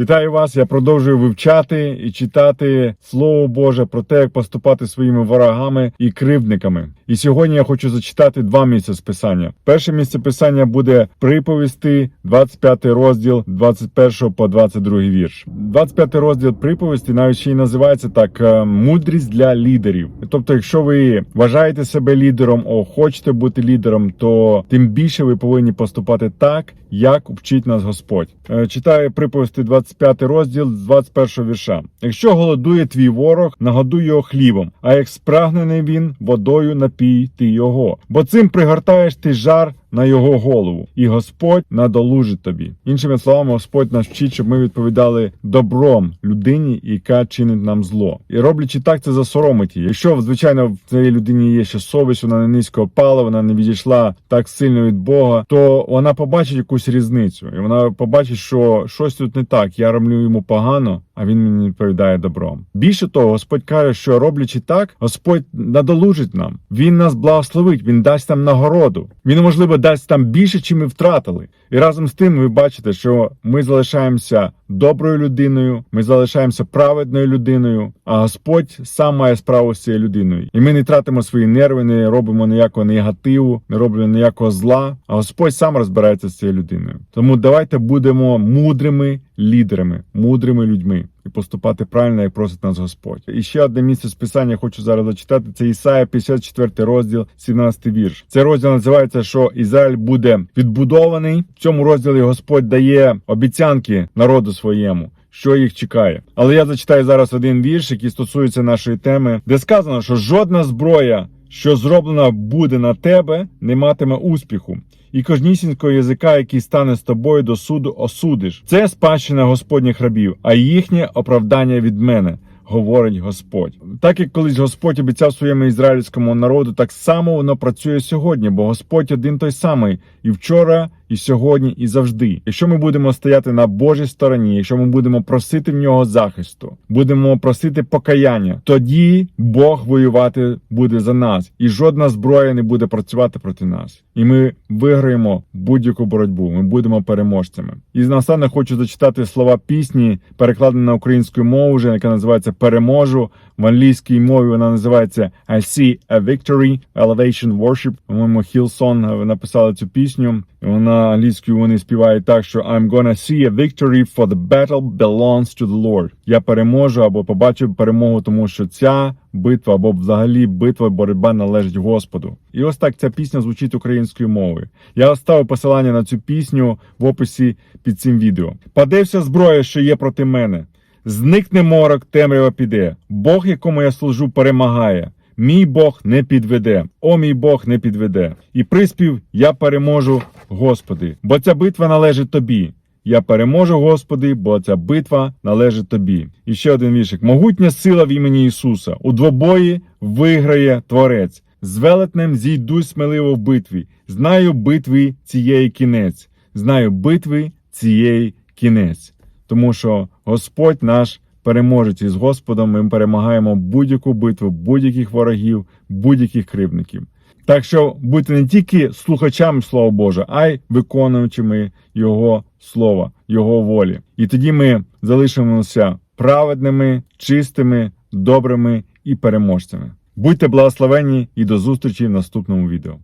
Вітаю вас! Я продовжую вивчати і читати Слово Боже про те, як поступати своїми ворогами і кривдниками. І сьогодні я хочу зачитати два місця з писання. Перше місце писання буде приповісти, 25 розділ, 21 по 22 вірш. 25 розділ приповісти навіть ще й називається так е, мудрість для лідерів. Тобто, якщо ви вважаєте себе лідером, о хочете бути лідером, то тим більше ви повинні поступати так, як вчить нас Господь. Е, Читаю приповісти 25 розділ з 21 вірша. Якщо голодує твій ворог, нагодуй його хлібом, а як спрагнений він, водою напій ти його. Бо цим пригортаєш ти жар на його голову, і Господь надолужить тобі. Іншими словами, Господь нас вчить, щоб ми відповідали добром людині, яка чинить нам зло. І роблячи так, це засоромить її. Якщо звичайно в цій людині є ще совість, вона не низько опала, вона не відійшла так сильно від Бога, то вона побачить якусь різницю, і вона побачить, що щось тут не так. Я роблю йому погано, а він мені відповідає добром. Більше того, Господь каже, що роблячи так, Господь надолужить нам. Він нас благословить, він дасть нам нагороду. Він можливо дасть нам більше, чим ми втратили. І разом з тим ви бачите, що ми залишаємося доброю людиною, ми залишаємося праведною людиною, а Господь сам має справу з цією людиною. І ми не тратимо свої нерви, не робимо ніякого негативу, не робимо ніякого зла. А Господь сам розбирається з цією людиною. Тому давайте будемо мудрими лідерами, мудрими людьми і поступати правильно, як просить нас Господь. І ще одне місце з писання хочу зараз зачитати. Це Ісая, 54 розділ, 17 вірш. Цей розділ називається, що Ізраїль буде відбудований. В цьому розділі Господь дає обіцянки народу своєму. Що їх чекає, але я зачитаю зараз один вірш, який стосується нашої теми, де сказано, що жодна зброя, що зроблена буде на тебе, не матиме успіху, і кожнісінького язика, який стане з тобою до суду, осудиш. Це спадщина Господніх рабів, а їхнє оправдання від мене. Говорить Господь, так як колись Господь обіцяв своєму ізраїльському народу, так само воно працює сьогодні, бо Господь один той самий і вчора, і сьогодні, і завжди. Якщо ми будемо стояти на Божій стороні, якщо ми будемо просити в нього захисту, будемо просити покаяння, тоді Бог воювати буде за нас, і жодна зброя не буде працювати проти нас. І ми виграємо будь-яку боротьбу. Ми будемо переможцями. І наостанок хочу зачитати слова пісні, перекладені на українську мову, вже яка називається Переможу. В англійській мові вона називається I See a Victory, Elevation Worship. По-моєму, Hillsong написали цю пісню. Вона англійською вони співають так, що I'm gonna see a victory for the battle belongs to the Lord. Я переможу або побачу перемогу, тому що ця битва або взагалі битва боротьба належить Господу. І ось так ця пісня звучить українською мовою. Я оставив посилання на цю пісню в описі під цим відео. Паде вся зброя, що є проти мене. Зникне морок, темрява піде. Бог, якому я служу, перемагає. Мій Бог не підведе, о мій Бог не підведе. І приспів я переможу, Господи, бо ця битва належить тобі. Я переможу, Господи, бо ця битва належить тобі. І ще один віршик. Могутня сила в імені Ісуса. У двобої виграє Творець. З велетнем зійду сміливо в битві. Знаю битви цієї кінець. Знаю битви цієї кінець. Тому що Господь наш переможець із Господом ми перемагаємо будь-яку битву, будь-яких ворогів, будь-яких кривдників. Так що будьте не тільки слухачами Слова Божого, а й виконуючими Його слова, Його волі. І тоді ми залишимося праведними, чистими, добрими і переможцями. Будьте благословені і до зустрічі в наступному відео.